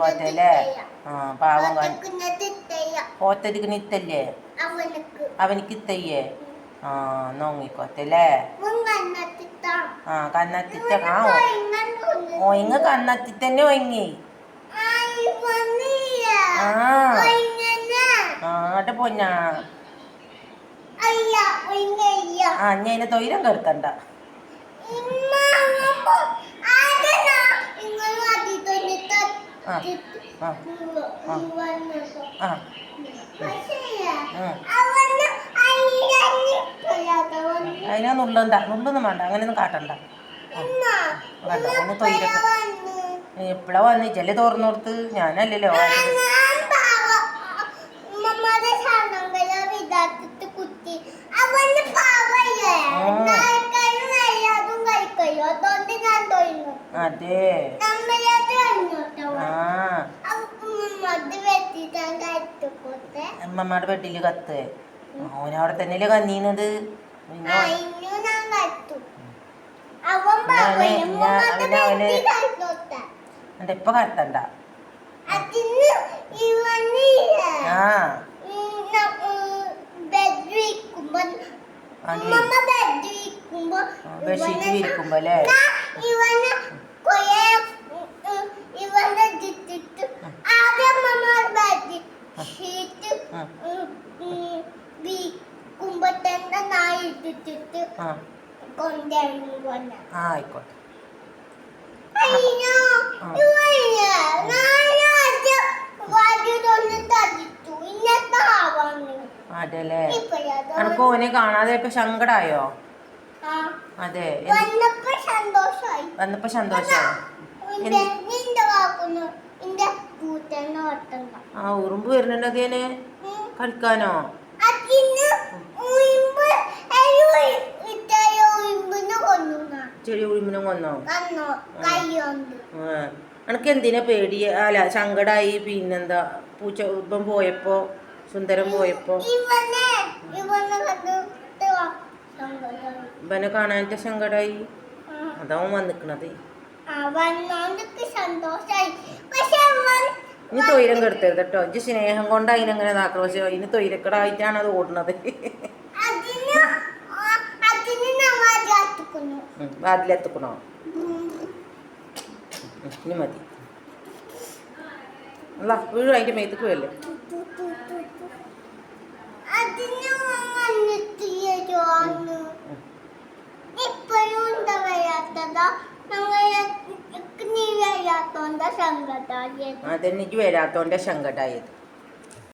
നോങ്ങിക്കോട്ടെ ആ പാവം കാ അവനക്ക് പോത്തരിക്ക് നിത്തല്ലേ അവനക്ക് ഇത്തയ്യേ ആ നോങ്ങിക്കോത്തല്ലേ ആ കന്നത്തിത്ത ആ ഓ കന്നത്തിത്തന്നെ കന്നത്തി തന്നെ ഒയിങ്ങി ആ. ആട്ടെ പൊന്നാ. ആ ഞാൻ തൊയിരം കെടുത്തണ്ട അതിനെ നുള്ളണ്ട. നുള്ളൊന്നും വേണ്ട. അങ്ങനെയൊന്നും കാട്ടണ്ട. എപ്പഴാ വേണ്ട. തൊയിരൊക്കെ വന്ന് എപ്പോഴാ വന്ന്? ചെല്ലി തുറന്നു കൊടുത്ത് ഞാനല്ലല്ലോ അതെ. അമ്മമ്മയുടെ കത്ത്. ഓനവിടെ തന്നെയല്ലേ കന്നീന്നത് എന്റെ ഇപ്പൊ കത്തണ്ട. ആ. ബെഡ്ഷീറ്റ് വിരിക്കുമ്പോ അല്ലേ? അതെല്ലേ? അനക്ക് ഓനെ കാണാതെ ഇപ്പൊ സങ്കടായോ? അതെ. സന്തോഷായി. വന്നപ്പോ സന്തോഷമായി ആ ഉറുമ്പ് വരുന്നുണ്ട് അതേനെ ഉം. കളിക്കാനോ? ചെറിയ ഉഴിമിനും കൊന്നോ? അനക്ക് എന്തിനാ പേടി? അല്ല സങ്കടായി. പിന്നെന്താ? പൂച്ച ഇപ്പം പോയപ്പോ സുന്ദരം പോയപ്പോ. ഇവനെ കാണാനിട്ട് സങ്കടായി. അതാവും വന്നിക്കണത്. ആ, ഇനി തൊയിരം കെടുത്തരുത് കേട്ടോ ഇജ്ജ് സ്നേഹം കൊണ്ട് അതിനെങ്ങനെ ഇതാക്കണം. ഇനി തൊയിരക്കടായിട്ടാണ് അത് ഓടുന്നത്. വാതിലെത്തിക്കണോ ഇനി മതി. അല്ല വീഴും അതിന്റെ മേത്തേക്ക് വരല്ലേ ഇജ്ജ് വരാത്തോന്റെ സങ്കടായത്